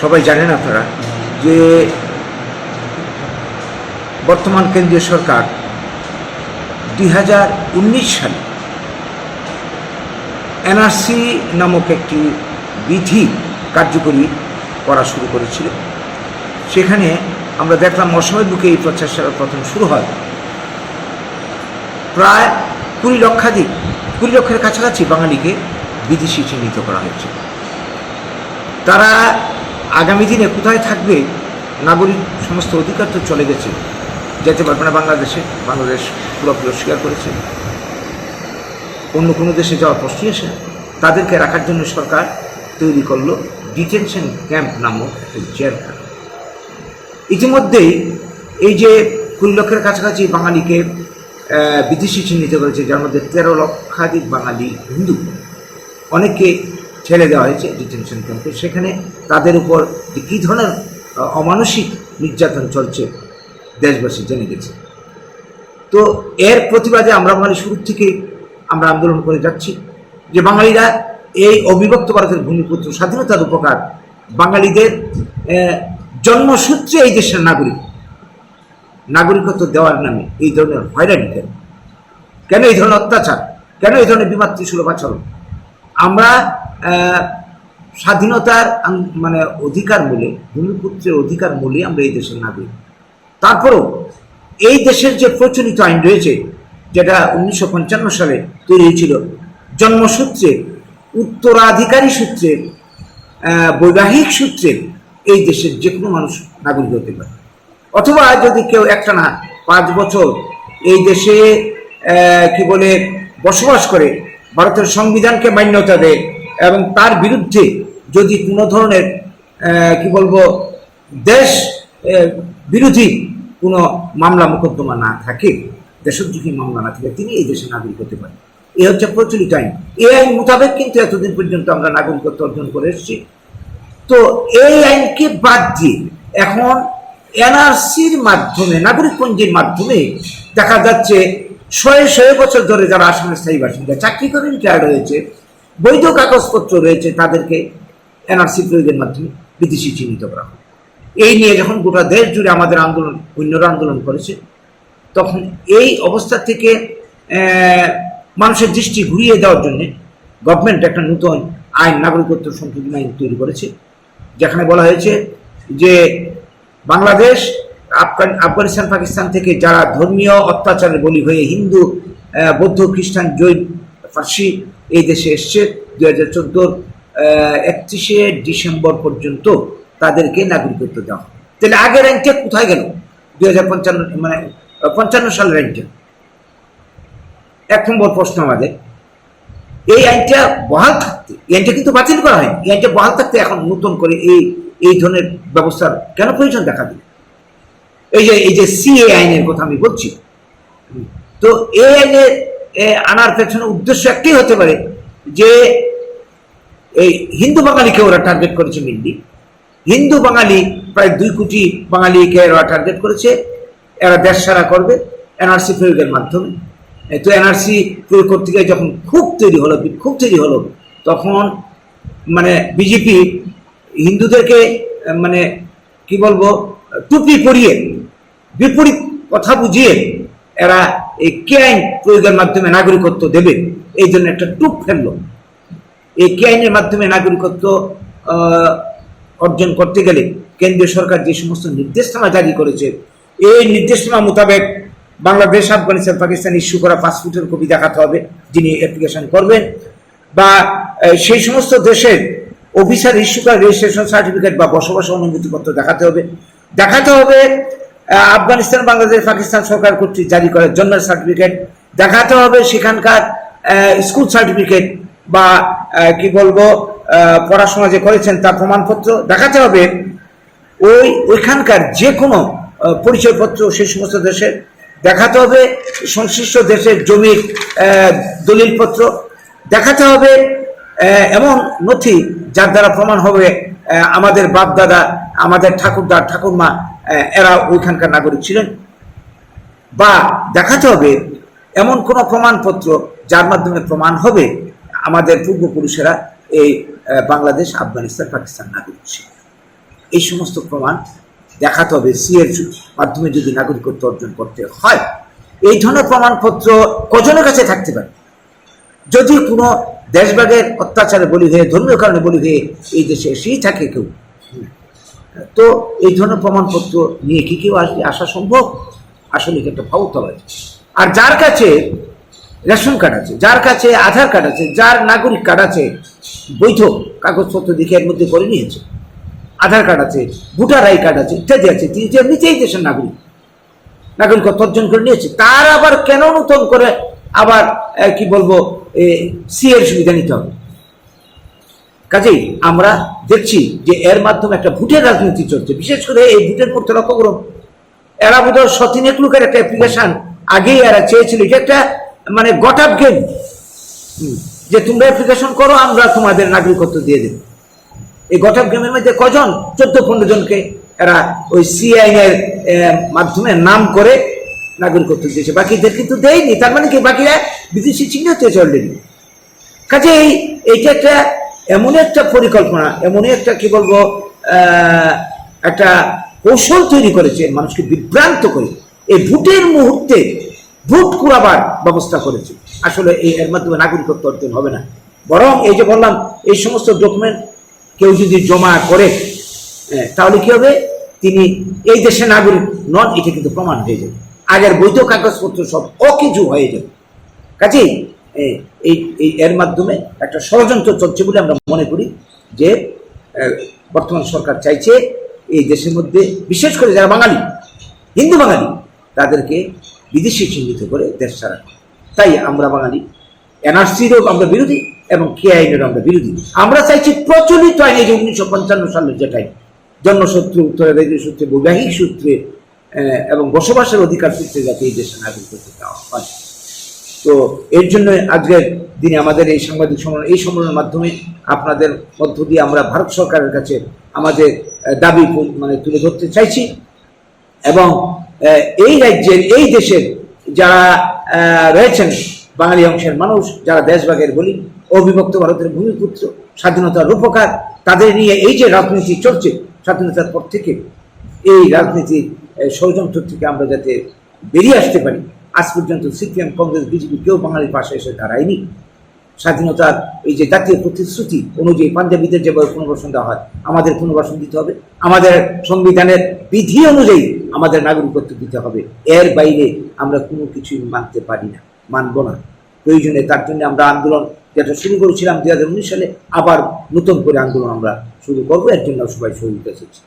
সবাই জানেন আপনারা যে বর্তমান কেন্দ্রীয় সরকার দুই হাজার উনিশ সালে এনআরসি নামক একটি বিধি কার্যকরী করা শুরু করেছিল। সেখানে আমরা দেখলাম অসময়ের বুকে এই প্রচেষ্টা প্রথম শুরু হয়। প্রায় কুড়ি লক্ষাধিক, কুড়ি লক্ষের কাছাকাছি বাঙালিকে বিদেশি চিহ্নিত করা হয়েছে। তারা আগামী দিনে কোথায় থাকবে? নাগরিক সমস্ত অধিকার তো চলে গেছে। যেতে পারবে না বাংলাদেশে। বাংলাদেশ পুরোপুরি অস্বীকার করেছে। অন্য কোনো দেশে যাওয়ার প্রশ্নই আসে তাদেরকে রাখার জন্য সরকার তৈরি করল ডিটেনশন ক্যাম্প নামক জেলখানা। ইতিমধ্যেই এই যে কুড়ি লক্ষের কাছাকাছি বাঙালিকে বিদেশি চিহ্নিত করেছে, যার মধ্যে তেরো লক্ষাধিক বাঙালি হিন্দু। অনেককে ছেড়ে দেওয়া হয়েছে ডিটেনশন ক্যাম্পে সেখানে তাদের উপর কী ধরনের অমানসিক নির্যাতন চলছে, দেশবাসী জেনে গেছে। তো এর প্রতিবাদে আমরা বাঙালি শুরু থেকে আমরা আন্দোলন করে যাচ্ছি যে বাঙালিরা এই অবিভক্ত ভারতের ভূমিপুত্র, স্বাধীনতার উপকার বাঙালিদের জন্মসূত্রে এই দেশের নাগরিক, নাগরিকত্ব দেওয়ার নামে এই ধরনের হয়রানি কেন? কেন এই ধরনের অত্যাচার? কেন এই ধরনের বিমাতৃসুলভ আচরণ? আমরা স্বাধীনতার মানে অধিকার মূলে ভূমিপুত্রের অধিকার মূলে আমরা এই দেশের নাগরিক। তারপরেও এই দেশের যে প্রচলিত আইন রয়েছে, যেটা উনিশশো পঞ্চান্ন সালে তৈরি হয়েছিল, জন্মসূত্রে, উত্তরাধিকারী সূত্রে বৈবাহিক সূত্রে এই দেশের যে কোনো মানুষ নাগরিক হতে পারে। অথবা যদি কেউ একটা না পাঁচ বছর এই দেশে কি বলে বসবাস করে, ভারতের সংবিধানকে মান্যতা দেয় এবং তার বিরুদ্ধে যদি কোনো ধরনের কি বলব, দেশ বিরোধী কোনো মামলা মোকদ্দমা না থাকে, দেশদ্রোহী মামলা না থাকে, তিনি এই দেশে নাগরিক হতে পারেন। এ হচ্ছে প্রচলিত আইন। এই আইন মোতাবেক কিন্তু এতদিন পর্যন্ত আমরা নাগরিকত্ব অর্জন করে এসেছি। তো এই আইনকে বাদ দিয়ে এখন এনআরসির মাধ্যমে, নাগরিকপঞ্জির মাধ্যমে দেখা যাচ্ছে, শয়ে শয়ে বছর ধরে যারা আসামের স্থায়ী বাসিন্দা, চাকরি করে রিটায়ার্ড হয়েছে বৈধ কাগজপত্র রয়েছে তাদেরকে এনআরসি প্রয়োগের মাধ্যমে বিদেশি চিহ্নিত করা হয় এই নিয়ে যখন গোটা দেশ জুড়ে আমাদের আন্দোলন অন্যরা আন্দোলন করেছে, তখন এই অবস্থা থেকে মানুষের দৃষ্টি ঘুরিয়ে দেওয়ার জন্য গভর্নমেন্ট একটা নতুন আইন, নাগরিকত্ব সংশোধন আইন তৈরি করেছে, যেখানে বলা হয়েছে যে বাংলাদেশ, আফগান, আফগানিস্তান, পাকিস্তান থেকে যারা ধর্মীয় অত্যাচারের বলি হয়ে হিন্দু বৌদ্ধ, খ্রিস্টান, জৈন ফার্সি এই দেশে এসছে। দু হাজার চোদ্দোর একত্রিশে ডিসেম্বর পর্যন্ত তাদেরকে নাগরিকত্ব দেওয়া। তাহলে আগের আইনটা কোথায় গেল? দুই হাজার পঞ্চান্ন মানে পঞ্চান্ন সালের আইনটা এক নম্বর প্রশ্ন আমাদের। এই আইনটা বহাল থাকতে এই আইনটা কিন্তু বাতিল করা হয়নি। এই আইনটা বহাল থাকতে এখন নতুন করে এই এই ধরনের ব্যবস্থার কেন প্রয়োজন দেখা দিল? এই যে এই যে সিএ আইনের কথা আমি বলছি তো এই আইনে এ, আনার পেছনে উদ্দেশ্য একটাই হতে পারে যে এই হিন্দু বাঙালিকে ওরা টার্গেট করেছে মেনলি হিন্দু বাঙালি প্রায় দুই কোটি বাঙালিকে ওরা টার্গেট করেছে। এরা দেশ সারা করবে এনআরসি প্রয়োগের মাধ্যমে। তো এনআরসি প্রয়োগ করতে গিয়ে যখন খুব তৈরি হলো, খুব তৈরি হলো, তখন মানে বিজেপি হিন্দুদেরকে মানে কি বলব, টুপি পরিয়ে বিপরীত কথা বুঝিয়ে এরা এই কে আইন প্রয়োগের মাধ্যমে নাগরিকত্ব দেবে, এই জন্য একটা টুপ ফেলল। এই কে আইনের মাধ্যমে নাগরিকত্ব অর্জন করতে গেলে কেন্দ্রীয় সরকার যে সমস্ত নির্দেশনামা জারি করেছে, এই নির্দেশনামা মোতাবেক বাংলাদেশ, আফগানিস্তান, পাকিস্তান ইস্যু করা পাসপোর্টের কপি দেখাতে হবে যিনি অ্যাপ্লিকেশন করবেন বা সেই সমস্ত দেশের অফিসার ইস্যু করা রেজিস্ট্রেশন সার্টিফিকেট বা বসবাস অনুমতিপত্র দেখাতে হবে। দেখাতে হবে আফগানিস্তান, বাংলাদেশ, পাকিস্তান সরকার কর্তৃক জারি করা জন্মের সার্টিফিকেট দেখাতে হবে সেখানকার স্কুল সার্টিফিকেট বা কি বলব পড়াশোনা যে করেছেন তার প্রমাণপত্র দেখাতে হবে। ওই, ওইখানকার যে কোনো পরিচয়পত্র সেই সমস্ত দেশের দেখাতে হবে। সংশ্লিষ্ট দেশের জমির দলিলপত্র দেখাতে হবে। এমন নথি যার দ্বারা প্রমাণ হবে আমাদের বাপ দাদা আমাদের ঠাকুরদার ঠাকুরমা এরা ওইখানকার নাগরিক ছিলেন। বা দেখাতে হবে, এমন কোনো প্রমাণপত্র যার মাধ্যমে প্রমাণ হবে, আমাদের পূর্বপুরুষেরা এই বাংলাদেশ, আফগানিস্তান, পাকিস্তান নাগরিক ছিল এই সমস্ত প্রমাণ দেখাতে হবে, সি এর মাধ্যমে যদি নাগরিকত্ব অর্জন করতে হয়। এই ধরনের প্রমাণপত্র কজনের কাছে থাকতে পারে? যদি কোনো দেশভাগের অত্যাচারে বলি হয়ে, ধর্মীয় কারণে বলি হয়ে এই দেশে এসেই থাকে কেউ তো এই ধরনের প্রমাণপত্র নিয়ে কি কেউ আসবে আসা সম্ভব? আসলে এটা একটা ফাউতবাজ আর যার কাছে রেশন কার্ড আছে, যার কাছে আধার কার্ড আছে, যার নাগরিক কার্ড আছে, বৈধ কাগজপত্র দেখে এর মধ্যে করে নিয়েছে। আধার কার্ড আছে, ভোটার আই কার্ড আছে, ইত্যাদি আছে, তিনি যে নিজেই দেশের নাগরিক। নাগরিকত্ব অর্জন করে নিয়েছে। তার আবার কেন নতুন করে আবার কি বলব সি এর সুবিধা নিতে হবে? কাজেই আমরা দেখছি যে এর মাধ্যমে একটা ভোটের রাজনীতি চলছে। বিশেষ করে এই ভোটের মধ্যে লক্ষ্য করুন। এরা বোধ সতিনেক লোকের একটা অ্যাপ্লিকেশন আগেই এরা চেয়েছিল। এটা একটা মানে গট আপ গেম যে তোমরা অ্যাপ্লিকেশন করো, আমরা তোমাদের নাগরিকত্ব দিয়ে দেব। এই গট আপ গেমের মধ্যে কজন? চোদ্দ পনেরো জনকে এরা ওই সিআইন এর মাধ্যমে নাম করে নাগরিকত্ব দিয়েছে। বাকিদের কিন্তু দেয়নি। তার মানে কি? বাকিরা বিদেশি চিহ্নিত হয়েছে অলরেডি কাজে এই এইটা একটা এমন একটা পরিকল্পনা এমনই একটা, কি বলব একটা কৌশল তৈরি করেছে, মানুষকে বিভ্রান্ত করে। এই ভোটের মুহূর্তে ভোট কুড়াবার ব্যবস্থা করেছে। আসলে এই এর মাধ্যমে নাগরিকত্ব অর্জন হবে না। বরং এই যে বললাম, এই সমস্ত ডকুমেন্ট কেউ যদি জমা করে তাহলে কি হবে? তিনি এই দেশে নাগরিক নন, এটা কিন্তু প্রমাণ হয়ে যাবে। আগের বৈধ কাগজপত্র সব অকিছু হয়ে যাবে। কাজেই এই এর মাধ্যমে একটা ষড়যন্ত্র চলছে বলে আমরা মনে করি যে বর্তমান সরকার চাইছে এই দেশের মধ্যে, বিশেষ করে যারা বাঙালি, হিন্দু বাঙালি, তাদেরকে বিদেশি চিহ্নিত করে দেশ ছাড়া। তাই আমরা বাঙালি এনআরসিরও আমরা বিরোধী এবং কে আইনের আমরা বিরোধী। আমরা চাইছি প্রচলিত আইন, এই যে উনিশশো পঞ্চান্ন সালের যেটা আইন জন্মসূত্রে উত্তরাধিকারী সূত্রে, বৈবাহিক সূত্রে এবং বসবাসের অধিকার সূত্রে যাতে এই দেশে নাগরিকত্ব দেওয়া হয়। তো এর জন্য আজকের দিনে আমাদের এই সাংবাদিক সম্মেলন, এই সম্মেলনের মাধ্যমে আপনাদের মধ্য দিয়ে আমরা ভারত সরকারের কাছে আমাদের দাবি মানে তুলে ধরতে চাইছি এবং এই রাজ্যের, এই দেশের যারা রয়েছেন বাঙালি অংশের মানুষ, যারা দেশভাগের বলি, অবিভক্ত ভারতের ভূমিপুত্র স্বাধীনতার রূপকার, তাদের নিয়ে এই যে রাজনীতি চলছে, স্বাধীনতার পর থেকে এই রাজনীতির ষড়যন্ত্র থেকে আমরা যাতে বেরিয়ে আসতে পারি আজ পর্যন্ত সিপিএম, কংগ্রেস, বিজেপি কেউ বাঙালির পাশে এসে দাঁড়ায়নি। স্বাধীনতার এই যে জাতীয় প্রতিশ্রুতি অনুযায়ী পাঞ্জাবিদের যেভাবে পুনর্বাসন দেওয়া হয়, আমাদের পুনর্বাসন দিতে হবে। আমাদের সংবিধানের বিধি অনুযায়ী আমাদের নাগরিকত্ব দিতে হবে। এর বাইরে আমরা কোনো কিছুই মানতে পারি না, মানব না। প্রয়োজনে তার জন্য আমরা আন্দোলন যেটা শুরু করেছিলাম দু হাজার উনিশ সালে, আবার নতুন করে আন্দোলন আমরা শুরু করব। এর জন্য সবাই সহযোগিতা চাইছি